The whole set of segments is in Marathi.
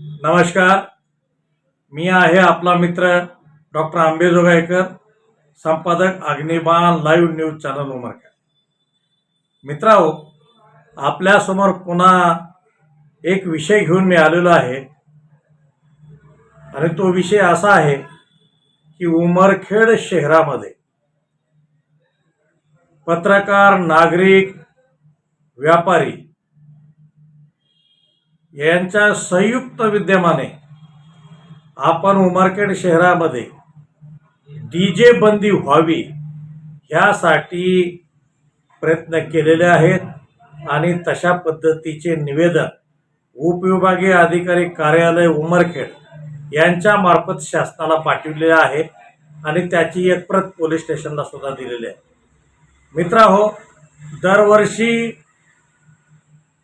नमस्कार. मी आहे आपला मित्र डॉक्टर आंबेजोगाईकर संपादक Agniban live news channel Umarkar मित्रांनो आपल्यासमोर पुन्हा एक विषय घेऊन मी आलेलो आहे. आणि तो विषय असा आहे की उमरखेड शहरामध्ये पत्रकार नागरिक व्यापारी यांच्या संयुक्त विद्यमाने आपण उमरखेड शहरामध्ये डी जे बंदी व्हावी ह्यासाठी प्रयत्न केलेले आहेत आणि तशा पद्धतीचे निवेदन उपविभागीय अधिकारी कार्यालय उमरखेड यांच्यामार्फत शासनाला पाठविलेले आहे आणि त्याची एक प्रत पोलीस स्टेशनला सुद्धा दिलेली आहे. मित्रांनो दरवर्षी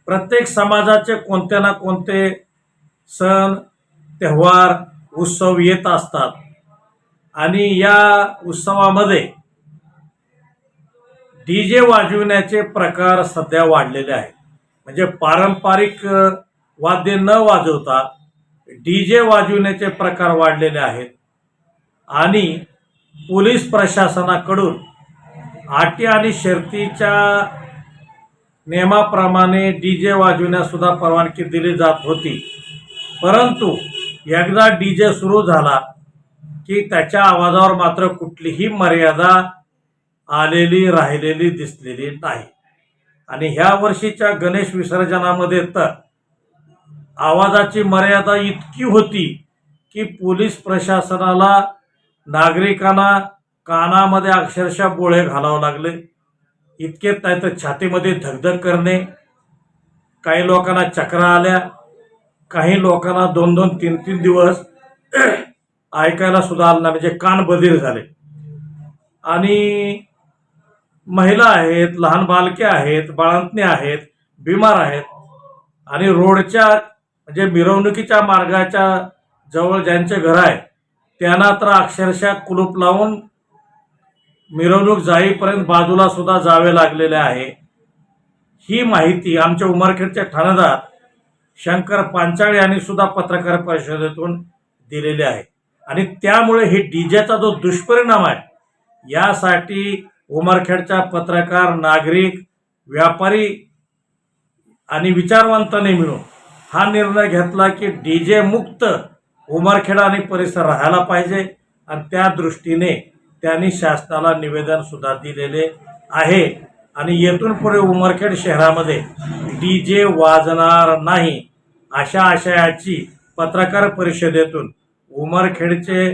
प्रत्येक समाजाचे कोणते ना कोणते सण त्योहार उत्सव येत असतात. आणि या उत्सवामध्ये डी जे वाजविण्याचे प्रकार सध्या वाढलेले आहेत. म्हणजे पारंपरिक वाद्य न वाजवता डी जे वाजविण्याचे प्रकार वाढलेले आहेत. आणि पोलीस प्रशासनाकडून अटी आणि शर्तीच्या नियमाप्रमाणे डी जे वाजविण्यासुद्धा परवानगी दिली जात होती. परंतु एकदा डी जे सुरू झाला की त्याच्या आवाजावर मात्र कुठलीही मर्यादा आलेली राहिलेली दिसलेली नाही. आणि ह्या वर्षीच्या गणेश विसर्जनामध्ये तर आवाजाची मर्यादा इतकी होती की पोलीस प्रशासनाला नागरिकांना कानामध्ये अक्षरशः बोळे घालावं लागले. इतके नाही तर छातीमध्ये धगधग करणे. काही लोकांना चक्रा आल्या. काही लोकांना दोन दोन तीन तीन दिवस ऐकायला सुद्धा आलं नाही. म्हणजे कान बधीर झाले. आणि महिला आहेत लहान बालके आहेत बाळंतणे आहेत बिमार आहेत. आणि रोडच्या म्हणजे मिरवणुकीच्या मार्गाच्या जवळ ज्यांचे घर आहे त्यांना तर अक्षरशः कुलूप लावून मिरवणूक जाईपर्यंत बाजूला सुद्धा जावे लागलेले आहे. ही माहिती आमच्या उमरखेडचे ठाणेदार शंकर पांचाळे यांनी सुद्धा पत्रकार परिषदेतून दिलेली आहे. आणि त्यामुळे हे डीजेचा जो दुष्परिणाम आहे यासाठी उमरखेडच्या पत्रकार नागरिक व्यापारी आणि विचारवंतांनी मिळून हा निर्णय घेतला की डीजे मुक्त उमरखेडा आणि परिसर राहायला पाहिजे. आणि त्या दृष्टीने त्यांनी शासनाला निवेदन सुद्धा दिलेले आहे. आणि येथून पुढे उमरखेड शहरामध्ये डी जे वाजणार नाही अशा आशयाची पत्रकार परिषदेतून उमरखेडचे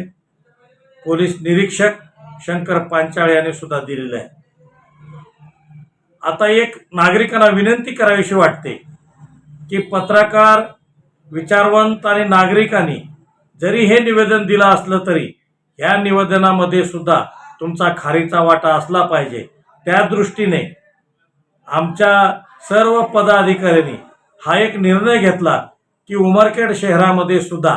पोलीस निरीक्षक शंकर पांचाळे यांनी सुद्धा दिलेलं आहे. आता एक नागरिकांना विनंती करावीशी वाटते की पत्रकार विचारवंत आणि नागरिकांनी जरी हे निवेदन दिलं असलं तरी ह्या निवेदनामध्ये सुद्धा तुमचा खारीचा वाटा असला पाहिजे. त्या दृष्टीने आमच्या सर्व पदाधिकाऱ्यांनी हा एक निर्णय घेतला की उमरखेड शहरामध्ये सुद्धा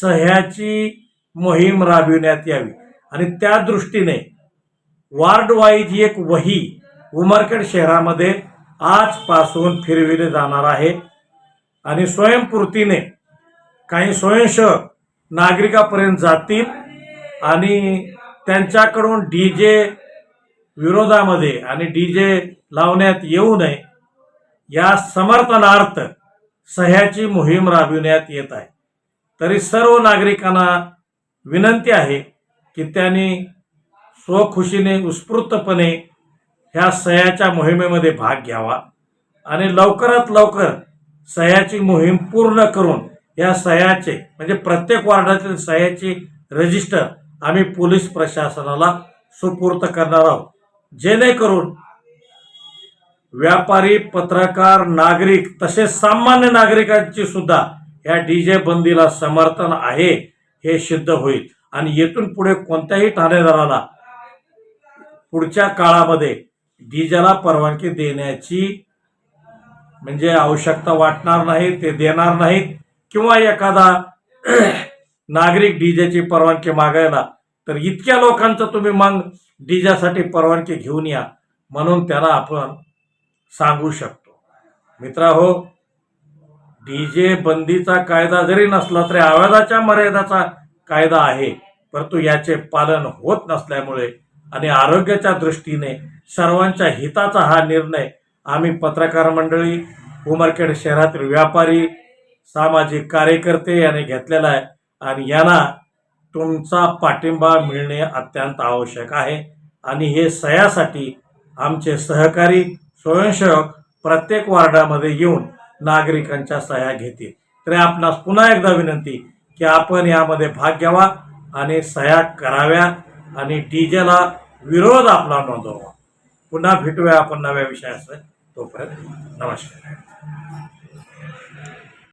सह्याची मोहीम राबविण्यात यावी. आणि त्या दृष्टीने वार्ड वाईज एक वही उमरखेड शहरामध्ये आजपासून फिरविले जाणार आहे. आणि स्वयंपूर्तीने काही स्वयंसेवक नागरिकापर्यंत जातील. आणि त्यांच्याकडून डी जे विरोधामध्ये आणि डी जे लावण्यात येऊ नये या समर्थनार्थ सह्याची मोहीम राबविण्यात येत आहे. तरी सर्व नागरिकांना विनंती आहे की त्यांनी स्वखुशीने उत्स्फूर्तपणे ह्या सह्याच्या मोहिमेमध्ये भाग घ्यावा आणि लवकरात लवकर सह्याची मोहीम पूर्ण करून या सह्याचे म्हणजे प्रत्येक वार्डातील सह्याची रजिस्टर आम्ही पोलीस प्रशासनाला सुपूर्त करणार आहोत. जेणेकरून व्यापारी पत्रकार नागरिक तसेच सामान्य नागरिकांची सुद्धा या डी जे बंदीला समर्थन आहे हे सिद्ध होईल. आणि येथून पुढे कोणत्याही ठाणेदाराला पुढच्या काळामध्ये डीजेला परवानगी देण्याची म्हणजे आवश्यकता वाटणार नाही ते देणार नाहीत. किंवा एखादा नागरिक डीजेची परवानगी मागायला तर इतक्या लोकांचं तुम्ही मग डीजेसाठी परवानगी घेऊन या म्हणून त्यांना आपण सांगू शकतो. मित्रा हो डीजे बंदीचा कायदा जरी नसला तरी आवाजाच्या मर्यादाचा कायदा आहे परंतु याचे पालन होत नसल्यामुळे आणि आरोग्याच्या दृष्टीने सर्वांच्या हिताचा हा निर्णय आम्ही पत्रकार मंडळी उमरखेड शहरातील व्यापारी सामाजिक कार्यकर्ते याने घेतलेला आहे. आणि यांना तुमचा पाठिंबा मिळणे अत्यंत आवश्यक आहे. आणि हे सह्यासाठी आमचे सहकारी स्वयंसेवक प्रत्येक वार्डामध्ये येऊन नागरिकांच्या सह्या घेतील. तरी आपणास पुन्हा एकदा विनंती की आपण यामध्ये भाग घ्यावा आणि सह्या कराव्या आणि डीजेला विरोध आपला नोंदवावा. पुन्हा भेटूया आपण नव्या विषयाचं तोपर्यंत नमस्कार.